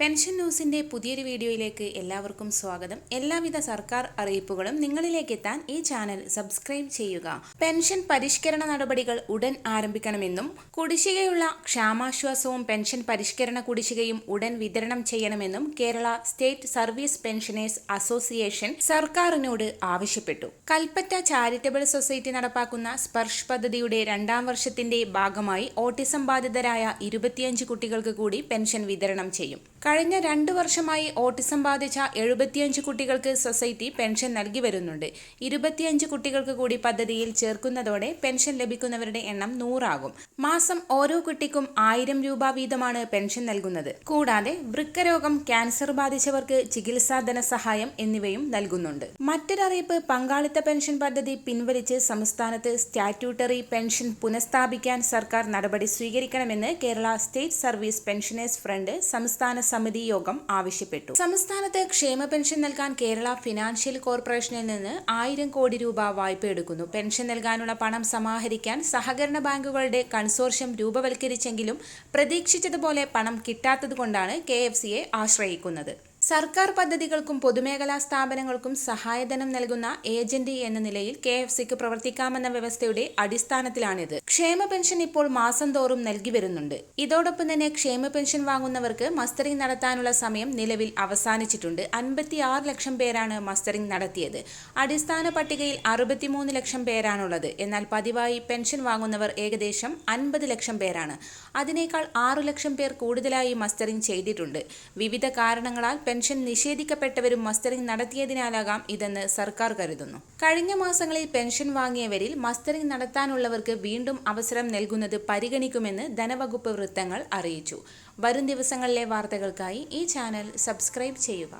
Pension ന്യൂസിന്റെ പുതിയൊരു വീഡിയോയിലേക്ക് എല്ലാവർക്കും സ്വാഗതം. എല്ലാവിധ സർക്കാർ അറിയിപ്പുകളും നിങ്ങളിലേക്ക് എത്താൻ ഈ ചാനൽ സബ്സ്ക്രൈബ് ചെയ്യുക. പെൻഷൻ പരിഷ്കരണ നടപടികൾ ഉടൻ ആരംഭിക്കണമെന്നും കുടിശ്ശികയുള്ള ക്ഷാമാശ്വാസവും പെൻഷൻ പരിഷ്കരണ കുടിശ്ശികയും ഉടൻ വിതരണം ചെയ്യണമെന്നും Kerala state service pensioners association സർക്കാരിനോട് ആവശ്യപ്പെട്ടു. കൽപ്പറ്റ ചാരിറ്റബിൾ സൊസൈറ്റി നടപ്പാക്കുന്ന സ്പർശ് പദ്ധതിയുടെ രണ്ടാം വർഷത്തിന്റെ ഭാഗമായി ഓട്ടിസം ബാധിതരായ ഇരുപത്തിയഞ്ച് കുട്ടികൾക്ക് കൂടി പെൻഷൻ വിതരണം ചെയ്യും. കഴിഞ്ഞ രണ്ട് വർഷമായി ഓട്ടിസം ബാധിച്ച എഴുപത്തിയഞ്ച് കുട്ടികൾക്ക് സൊസൈറ്റി പെൻഷൻ നൽകി വരുന്നുണ്ട്. ഇരുപത്തിയഞ്ച് കുട്ടികൾക്ക് കൂടി പദ്ധതിയിൽ ചേർക്കുന്നതോടെ പെൻഷൻ ലഭിക്കുന്നവരുടെ എണ്ണം നൂറാകും. മാസം ഓരോ കുട്ടിക്കും ആയിരം രൂപ വീതമാണ് പെൻഷൻ നൽകുന്നത്. കൂടാതെ വൃക്കരോഗം ക്യാൻസർ ബാധിച്ചവർക്ക് ചികിത്സാ ധനസഹായം എന്നിവയും നൽകുന്നുണ്ട്. മറ്റൊരറിയിപ്പ് പങ്കാളിത്ത പെൻഷൻ പദ്ധതി പിൻവലിച്ച് സംസ്ഥാനത്ത് സ്റ്റാറ്റ്യൂട്ടറി പെൻഷൻ പുനഃസ്ഥാപിക്കാൻ സർക്കാർ നടപടി സ്വീകരിക്കണമെന്ന് Kerala state service pensioners front സംസ്ഥാന സമിതി യോഗം ആവശ്യപ്പെട്ടു. സംസ്ഥാനത്ത് ക്ഷേമ പെൻഷൻ നൽകാൻ കേരള ഫിനാൻഷ്യൽ കോർപ്പറേഷനിൽ നിന്ന് ആയിരം കോടി രൂപ വായ്പ എടുക്കുന്നു. പെൻഷൻ നൽകാനുള്ള പണം സമാഹരിക്കാൻ സഹകരണ ബാങ്കുകളുടെ കൺസോർഷ്യം രൂപവൽക്കരിച്ചെങ്കിലും പ്രതീക്ഷിച്ചതുപോലെ പണം കിട്ടാത്തതുകൊണ്ടാണ് കെ എഫ് സിയെ ആശ്രയിക്കുന്നത്. സർക്കാർ പദ്ധതികൾക്കും പൊതുമേഖലാ സ്ഥാപനങ്ങൾക്കും സഹായധനം നൽകുന്ന ഏജന്റ് എന്ന നിലയിൽ കെ എഫ് സിക്ക് പ്രവർത്തിക്കാമെന്ന വ്യവസ്ഥയുടെ അടിസ്ഥാനത്തിലാണിത്. ക്ഷേമ പെൻഷൻ ഇപ്പോൾ മാസം തോറും നൽകി വരുന്നുണ്ട്. ഇതോടൊപ്പം തന്നെ ക്ഷേമ പെൻഷൻ വാങ്ങുന്നവർക്ക് മസ്റ്ററിംഗ് നടത്താനുള്ള സമയം നിലവിൽ അവസാനിച്ചിട്ടുണ്ട്. അൻപത്തി ആറ് ലക്ഷം പേരാണ് മസ്റ്ററിംഗ് നടത്തിയത്. അടിസ്ഥാന പട്ടികയിൽ അറുപത്തിമൂന്ന് ലക്ഷം പേരാണുള്ളത്. എന്നാൽ പതിവായി പെൻഷൻ വാങ്ങുന്നവർ ഏകദേശം അൻപത് ലക്ഷം പേരാണ്. അതിനേക്കാൾ ആറു ലക്ഷം പേർ കൂടുതലായി മസ്റ്ററിംഗ് ചെയ്തിട്ടുണ്ട്. വിവിധ കാരണങ്ങളാൽ പെൻഷൻ നിഷേധിക്കപ്പെട്ടവരും മസ്റ്ററിംഗ് നടത്തിയതിനാലാകാം ഇതെന്ന് സർക്കാർ കരുതുന്നു. കഴിഞ്ഞ മാസങ്ങളിൽ പെൻഷൻ വാങ്ങിയവരിൽ മസ്റ്ററിംഗ് നടത്താനുള്ളവർക്ക് വീണ്ടും അവസരം നൽകുന്നത് പരിഗണിക്കുമെന്ന് ധനവകുപ്പ് വൃത്തങ്ങൾ അറിയിച്ചു. വരും ദിവസങ്ങളിലെ വാർത്തകൾക്കായി ഈ ചാനൽ സബ്സ്ക്രൈബ് ചെയ്യുക.